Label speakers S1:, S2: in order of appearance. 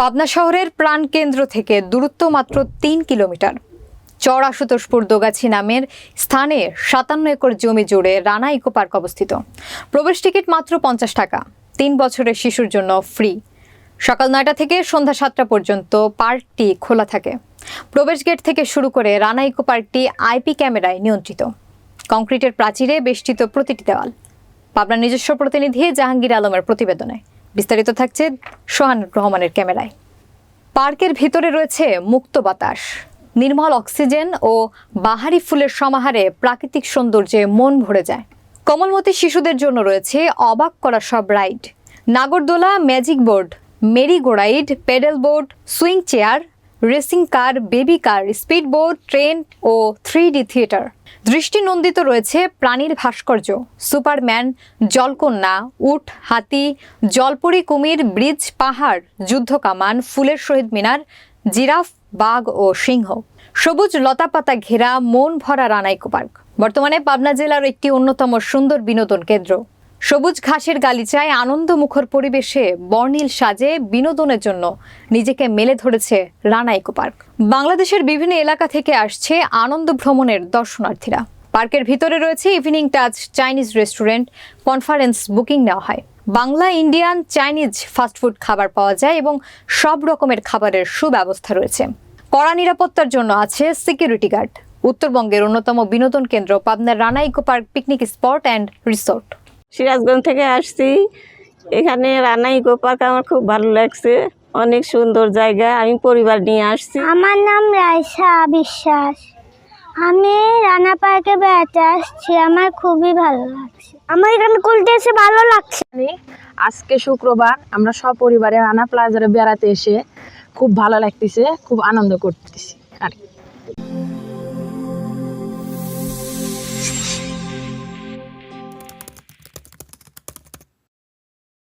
S1: পাবনা শহরের প্রাণকেন্দ্র থেকে দূরত্ব মাত্র তিন কিলোমিটার। চর আশুতোষপুর দোগাছি নামের স্থানে সাতান্ন একর জমি জুড়ে রানা ইকো পার্ক অবস্থিত। প্রবেশ টিকিট মাত্র পঞ্চাশ টাকা। তিন বছরের শিশুর জন্য ফ্রি। সকাল নয়টা থেকে সন্ধ্যা সাতটা পর্যন্ত পার্কটি খোলা থাকে। প্রবেশ গেট থেকে শুরু করে রানা ইকো পার্কটি আইপি ক্যামেরায় নিয়ন্ত্রিত। কংক্রিটের প্রাচীরে বেষ্টিত প্রতিটি দেওয়াল। পাবনার নিজস্ব প্রতিনিধি জাহাঙ্গীর আলমের প্রতিবেদনে। বিস্তারিত থাকছে সোহান রহমানের ক্যামেরায়। পার্কের ভিতরে রয়েছে মুক্ত বাতাস, নির্মল অক্সিজেন ও বাহারি ফুলের সমাহারে প্রাকৃতিক সৌন্দর্যে মন ভরে যায়। কমলমতি শিশুদের জন্য রয়েছে অবাক করা সব রাইড। নাগরদোলা magic board merry go ride pedal board, swing chair racing car, baby car speed boat train ও থ্রি ডি থিয়েটার। দৃষ্টিনন্দিত রয়েছে প্রাণীর ভাস্কর্য। সুপারম্যান, জলকন্যা, উট, হাতি, জলপরি কুমির, ব্রিজ, পাহাড় যুদ্ধ কামান ফুলের শহীদ মিনার, জিরাফ, বাঘ ও সিংহ। সবুজ লতাপাতা ঘেরা মন ভরা রানাইকো পার্ক। বর্তমানে পাবনা জেলার একটি অন্যতম সুন্দর বিনোদন কেন্দ্র। সবুজ ঘাসের গালিচায় আনন্দমুখর পরিবেশে বর্ণিল সাজে বিনোদনের জন্য নিজেকে মেলে ধরেছে রানা ইকো পার্ক। বাংলাদেশের বিভিন্ন এলাকা থেকে আসছে আনন্দ ভ্রমণের দর্শনার্থীরা। পার্কের ভিতরে রয়েছে evening touch, Chinese restaurant, conference booking নেওয়া হয়। বাংলা, ইন্ডিয়ান, চাইনিজ ফাস্টফুড খাবার পাওয়া যায় এবং সব রকমের খাবারের সুব্যবস্থা রয়েছে। কড়া নিরাপত্তার জন্য আছে সিকিউরিটি গার্ড। উত্তরবঙ্গের অন্যতম বিনোদন কেন্দ্র পাবনার Rana eco park picnic spot and resort.
S2: Sirajganj থেকে আসছি। এখানে রানা ইকো পার্ক আমার খুব ভালো লাগছে। অনেক সুন্দর জায়গা আমি পরিবার নিয়ে আসছি।
S3: আমার নাম রাইসা বিশ্বাস আমি রানা পার্কে বেড়াতে আসছি আমার খুবই ভালো লাগছে। আমার এখানে খুলতে এসে ভালো লাগছে।
S4: আজকে শুক্রবার আমরা সপরিবারে রানা প্লাজারে বেড়াতে এসে খুব ভালো লাগতেছে খুব আনন্দ করতেছি। আর কি।